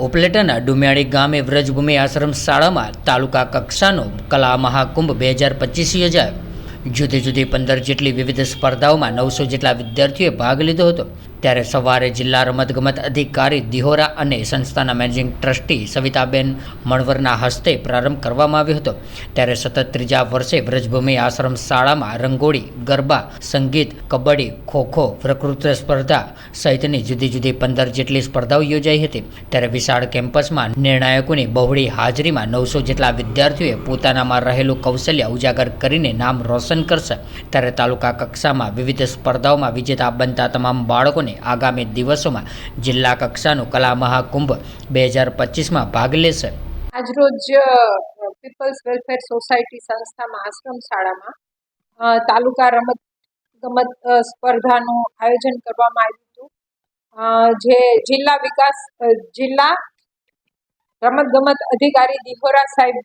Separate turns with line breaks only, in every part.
ઉપલેટાના ડુમિયાળી ગામે વ્રજભૂમિ આશ્રમ શાળામાં તાલુકા કક્ષાનો કલા મહાકુંભ બે હજાર પચીસ યોજાયો જુદી જુદી પંદર જેટલી વિવિધ સ્પર્ધાઓમાં નવસો જેટલા વિદ્યાર્થીઓએ ભાગ લીધો હતો. ત્યારે સવારે જિલ્લા રમતગમત અધિકારી દિહોરા અને સંસ્થાના મેનેજિંગ ટ્રસ્ટી સવિતાબેન મણવરના હસ્તે પ્રારંભ કરવામાં આવ્યો હતો. ત્યારે સતત ત્રીજા વર્ષે વ્રજભૂમિ આશ્રમ શાળામાં રંગોળી, ગરબા, સંગીત, કબડ્ડી, ખોખો, પ્રકૃત સ્પર્ધા સહિતની જુદી જુદી પંદર જેટલી સ્પર્ધાઓ યોજાઈ હતી. ત્યારે વિશાળ કેમ્પસમાં નિર્ણાયકોની બહોળી હાજરીમાં નવસો જેટલા વિદ્યાર્થીઓએ પોતાનામાં રહેલું કૌશલ્ય ઉજાગર કરીને નામ રોશન કરશે. ત્યારે તાલુકા કક્ષામાં વિવિધ સ્પર્ધાઓમાં વિજેતા બનતા તમામ બાળકોને આગામી દિવસોમાં જિલ્લા કક્ષાનું કલા મહાકુંભ બે હજાર પચીસમાં ભાગ લેશે.
આજરોજ પીપલ્સ વેલફેર સોસાયટી સંસ્થામાં આશ્રમ શાળામાં તાલુકા રમત ગમત સ્પર્ધાનું આયોજન કરવામાં આવ્યું હતું. જે જિલ્લા વિકાસ જિલ્લા રમત ગમત અધિકારી દિહોરા સાહેબ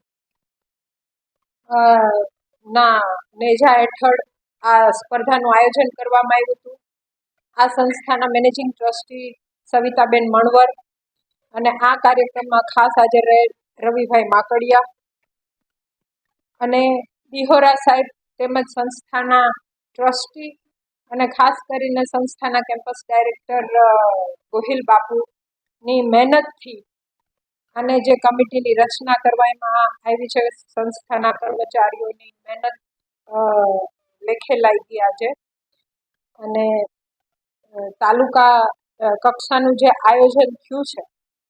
ના, નેજા હેઠળ આ સ્પર્ધાનું આયોજન કરવામાં આવ્યું હતું. આ સંસ્થાના મેનેજિંગ ટ્રસ્ટી સવિતાબેન મણવર અને આ કાર્યક્રમમાં ખાસ હાજર રહેલ રવિભાઈ માકડિયા અને દિહોરા સાહેબ તેમજ સંસ્થાના ટ્રસ્ટી અને ખાસ કરીને સંસ્થાના કેમ્પસ ડાયરેક્ટર ગોહિલ બાપુની મહેનતથી અને જે કમિટીની રચના કરવામાં આવી છે સંસ્થાના કર્મચારીઓની મહેનત લેખે લાગી આજે. અને તાલુકા કક્ષાનું જે આયોજન થયું છે,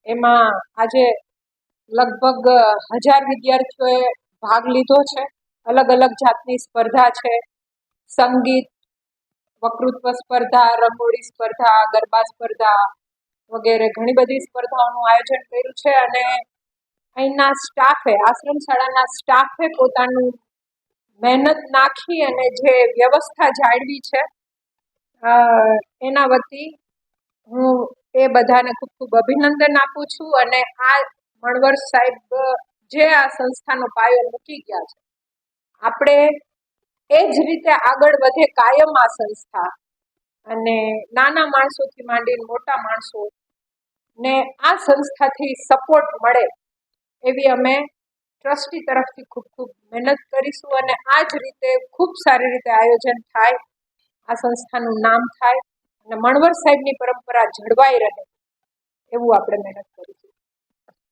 એમાં આજે લગભગ હજાર વિદ્યાર્થીઓએ ભાગ લીધો છે. અલગ અલગ જાતની સ્પર્ધા છે. સંગીત, વક્તૃત્વ સ્પર્ધા, રંગોળી સ્પર્ધા, ગરબા સ્પર્ધા વગેરે ઘણી બધી સ્પર્ધાઓનું આયોજન કર્યું છે અને અહીંના સ્ટાફે આશ્રમ શાળાના સ્ટાફે પોતાનું મહેનત નાખી અને જે વ્યવસ્થા જાળવી છે એના વતી હું એ બધાને ખૂબ ખૂબ અભિનંદન આપું છું અને આ મણવર સાહેબ જે આ સંસ્થાનો પાયો મૂકી ગયા છે. આપણે એ જ રીતે આગળ વધે કાયમ આ સંસ્થા અને નાના માણસોથી માંડીને મોટા માણસો ને આ સંસ્થાથી સપોર્ટ મળે એવી અમે ટ્રસ્ટી તરફથી ખૂબ ખૂબ મહેનત કરીશું અને આ જ રીતે ખૂબ સારી રીતે આયોજન થાય આ સંસ્થાનું નામ થાય અને મણવર સાહેબની પરંપરા જળવાઈ રહે એવું આપણે મહેનત કરીશું